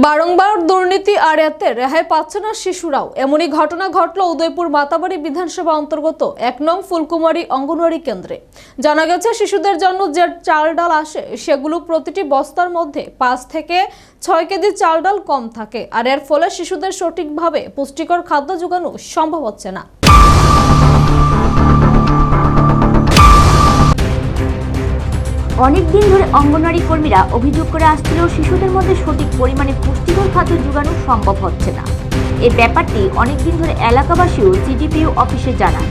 বারংবার দুর্নীতি আর এতে রেহাই পাচ্ছে না শিশুরাও। এমনই ঘটনা ঘটল উদয়পুর মাতাবাড়ি বিধানসভা অন্তর্গত এক নং ফুলকুমারী অঙ্গনওয়াড়ি কেন্দ্রে। জানা গেছে, শিশুদের জন্য যে চাল ডাল আসে, সেগুলো প্রতিটি বস্তার মধ্যে পাঁচ থেকে ছয় কেজি চাল ডাল কম থাকে। আর এর ফলে শিশুদের সঠিকভাবে পুষ্টিকর খাদ্য যোগানো সম্ভব হচ্ছে না। অনেকদিন ধরে অঙ্গনওয়াড়ি কর্মীরা অভিযোগ করে আসছিলেও শিশুদের মধ্যে সঠিক পরিমাণে পুষ্টিকর খাদ্য যোগানো সম্ভব হচ্ছে না। এই ব্যাপারটি অনেকদিন ধরে এলাকাবাসীও সিডিপিও অফিসে জানান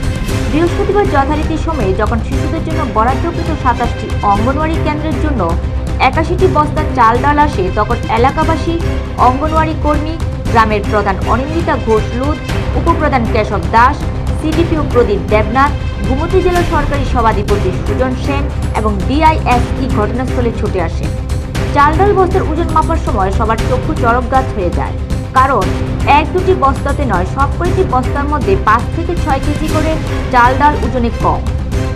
বৃহস্পতিবার যথারীতি সময়ে যখন শিশুদের জন্য বরাদ্দকৃত সাতাশটি অঙ্গনওয়াড়ি কেন্দ্রের জন্য একাশিটি বস্তার চাল ডাল আসে, তখন এলাকাবাসী, অঙ্গনওয়াড়ি কর্মী, গ্রামের প্রধান অনিন্দিতা ঘোষ লুদ উপপ্রধান কেশব দাস, সিডিপিও প্রদীপ দেবনাথ গুমতি জেলা সরকারি সভাধিপতি সুজন সেন এবং ডিআইএসই ঘটনাস্থলে ছুটে আসে। চাল ডাল বস্তার ওজন মাপার সময় সবার চক্ষু চরক গাছ হয়ে যায়। কারণ, এক দুটি বস্তাতে নয় সব কয়েকটি বস্তার মধ্যে পাঁচ থেকে ছয় কেজি করে চাল ডাল ওজনে কম।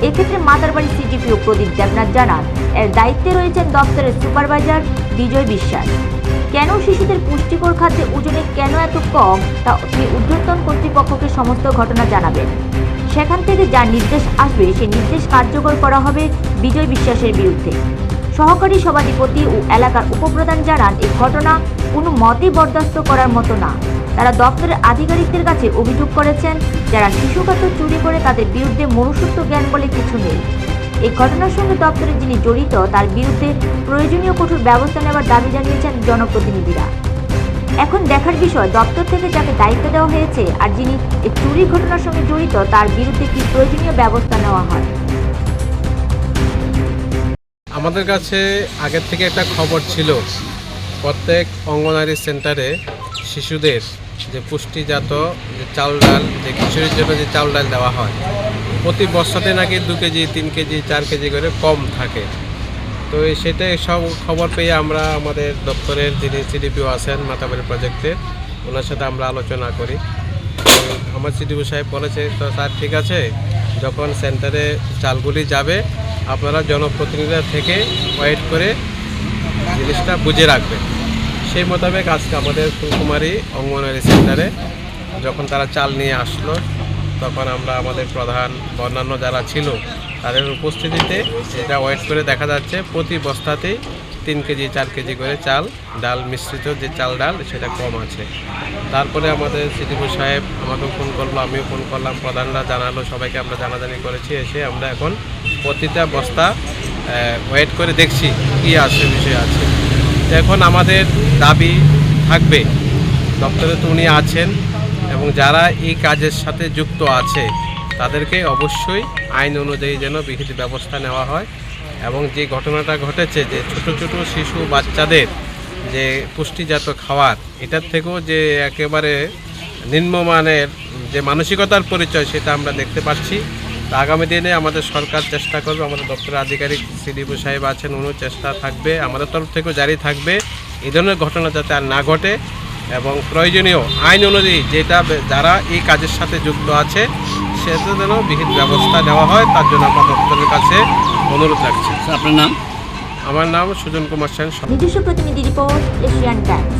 এক্ষেত্রে মাতারবাড়ি সিডিপিও প্রদীপ দেবনাথ জানান, এর দায়িত্বে রয়েছেন দপ্তরের সুপারভাইজার বিজয় বিশ্বাস। কেন শিশুদের পুষ্টিকর খাদ্যে ওজনে কেন এত কম, তা তিনি কর্তৃপক্ষকে সমস্ত ঘটনা জানাবেন। সেখান থেকে যা নির্দেশ আসবে সেই নির্দেশ কার্যকর করা হবে বিজয় বিশ্বাসের বিরুদ্ধে। সহকারী সভাধিপতি ও এলাকার উপপ্রধান জানান, এই ঘটনা কোনো মতেই বরদাস্ত করার মতো না। তারা দপ্তরের আধিকারিকদের কাছে অভিযোগ করেছেন, যারা শিশু চুরি করে তাদের বিরুদ্ধে মনুষ্যত্ব জ্ঞান বলে কিছু নেই। এই ঘটনার সঙ্গে দপ্তরে যিনি জড়িত, তার বিরুদ্ধে প্রয়োজনীয় কঠোর ব্যবস্থা নেওয়ার দাবি জানিয়েছেন জনপ্রতিনিধিরা। এখন দেখার বিষয়, দপ্তর থেকে যাকে দায়িত্ব দেওয়া হয়েছে আর যিনি এই চুরি ঘটনার সঙ্গে জড়িত, তার বিরুদ্ধে কি প্রয়োজনীয় ব্যবস্থা নেওয়া হয়? আমাদের কাছে আগের থেকে একটা খবর ছিল, প্রত্যেক অঙ্গনারী সেন্টারে শিশুদের যে পুষ্টিজাত যে চাল ডাল, যে খিচুড়ির জন্য যে চাল ডাল দেওয়া হয়, প্রতি বস্তাতে নাকি দু কেজি, তিন কেজি, চার কেজি করে কম থাকে। তো সেটাই সব খবর পেয়ে আমরা আমাদের দপ্তরের যিনি সিডিপিও আছেন মাতাবাড়ি প্রজেক্টের ওনার সাথে আমরা আলোচনা করি। আমার সিডিপি সাহেব বলেছে, তো স্যার, ঠিক আছে? যখন সেন্টারে চালগুলি যাবে, আপনারা জনপ্রতিনিধিরা থেকে ওয়েট করে জিনিসটা বুঝে রাখবেন। সেই মোতাবেক আজকে আমাদের ফুলকুমারী অঙ্গনওয়াড়ি সেন্টারে যখন তারা চাল নিয়ে আসলো তখন আমরা আমাদের প্রধান, অন্যান্য যারা ছিল, তাদের উপস্থিতিতে এটা ওয়েট করে দেখা যাচ্ছে, প্রতি বস্তাতেই তিন কেজি, চার কেজি করে চাল, ডাল মিশ্রিত যে চাল ডাল, সেটা কম আছে। তারপরে আমাদের সিদ্দিকুর সাহেব আমাকেও ফোন করল, আমিও ফোন করলাম, প্রধানরা জানালো, সবাইকে আমরা জানাজানি করেছি, এসে আমরা এখন প্রতিটা বস্তা ওয়েট করে দেখছি কী আছে, বিষয় আছে। এখন আমাদের দাবি থাকবে, দপ্তরে তো উনি আছেন এবং যারা এই কাজের সাথে যুক্ত আছে, তাদেরকে অবশ্যই আইন অনুযায়ী যেন বিহিত ব্যবস্থা নেওয়া হয় এবং যে ঘটনাটা ঘটেছে যে ছোট ছোট শিশু বাচ্চাদের যে পুষ্টিজাত খাওয়ার এটার থেকেও যে একেবারে নিম্নমানের যে মানসিকতার পরিচয় সেটা আমরা দেখতে পাচ্ছি। তা আগামী দিনে আমাদের সরকার চেষ্টা করবে, আমাদের দপ্তরের আধিকারিক সিডিপু সাহেব আছেন, উনিও চেষ্টা থাকবে, আমাদের তরফ থেকেও জারি থাকবে। এই ধরনের ঘটনা যাতে আর না ঘটে এবং প্রয়োজনীয় আইন অনুযায়ী যেটা যারা এই কাজের সাথে যুক্ত আছে সেটা যেন বিহিত ব্যবস্থা নেওয়া হয় তার জন্য আমরা দপ্তরের কাছে অনুরোধ রাখছি। আপনার নাম? আমার নাম সুজন কুমার সেন নিজস্ব প্রতিনিধি রিপোর্ট এশিয়ান টাইমস।